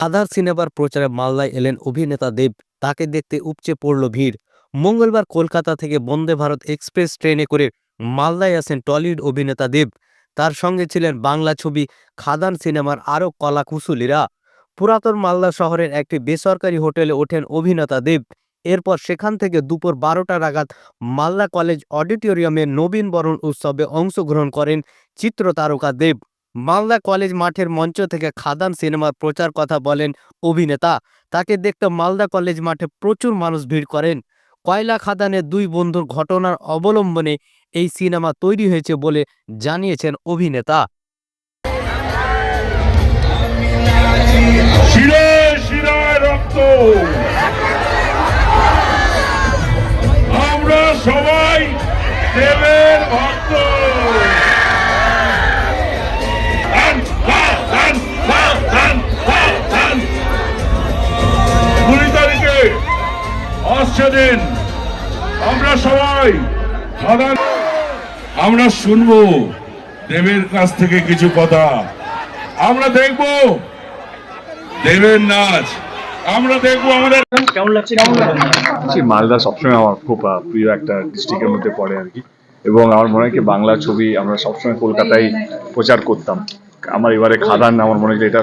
আধার সিনেমার প্রচারে মালদায় এলেন অভিনেতা দেব। তাকে দেখতে উপচে পড়ল ভিড়। মঙ্গলবার কলকাতা থেকে বন্দে ভারত এক্সপ্রেস ট্রেনে করে মালদায় আসেন টলিউড অভিনেতা দেব। তার সঙ্গে ছিলেন বাংলা ছবি খাদান সিনেমার আরও কলাকুশলীরা। পুরাতন মালদা শহরের একটি বেসরকারি হোটেলে ওঠেন অভিনেতা দেব। এরপর সেখান থেকে দুপুর বারোটা নাগাদ মালদা কলেজ অডিটোরিয়ামে নবীন বরণ উৎসবে অংশগ্রহণ করেন চিত্র তারকা দেব। মালদা কলেজ মাঠের মঞ্চ থেকে খাদান সিনেমার প্রচার কথা বলেন অভিনেতা। তাকে দেখতে মালদা কলেজ মাঠে প্রচুর মানুষ ভিড় করেন। কয়লা খাদানের দুই বন্ধুর ঘটনার অবলম্বনে এই সিনেমা তৈরি হয়েছে বলে জানিয়েছেন অভিনেতা। আমরা সবাই দেবের আসছে দিন। আমরা সবাই আমরা শুনব দেবের কাছ থেকে কিছু কথা। আমরা দেখব দেবের নাচ। আমরা দেখব আমাদের সেই মালদা সবসময় আমার খুব প্রিয় একটা ডিস্ট্রিক্টের মধ্যে পড়ে আর কি। এবং আমার মনে হয় কি বাংলা ছবি আমরা সবসময় কলকাতায় প্রচার করতাম। আমার এবারে খাদান আমার মনে হয় যে এটা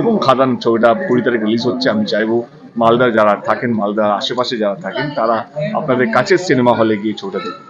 এবং খাদান ছবিটা কুড়ি তারিখ রিলিজ হচ্ছে, আমি চাইব মালদা যারা থাকেন, মালদার আশেপাশে যারা থাকেন, তারা আপনাদের কাছের সিনেমা হলে গিয়ে ছবিটা দেখুন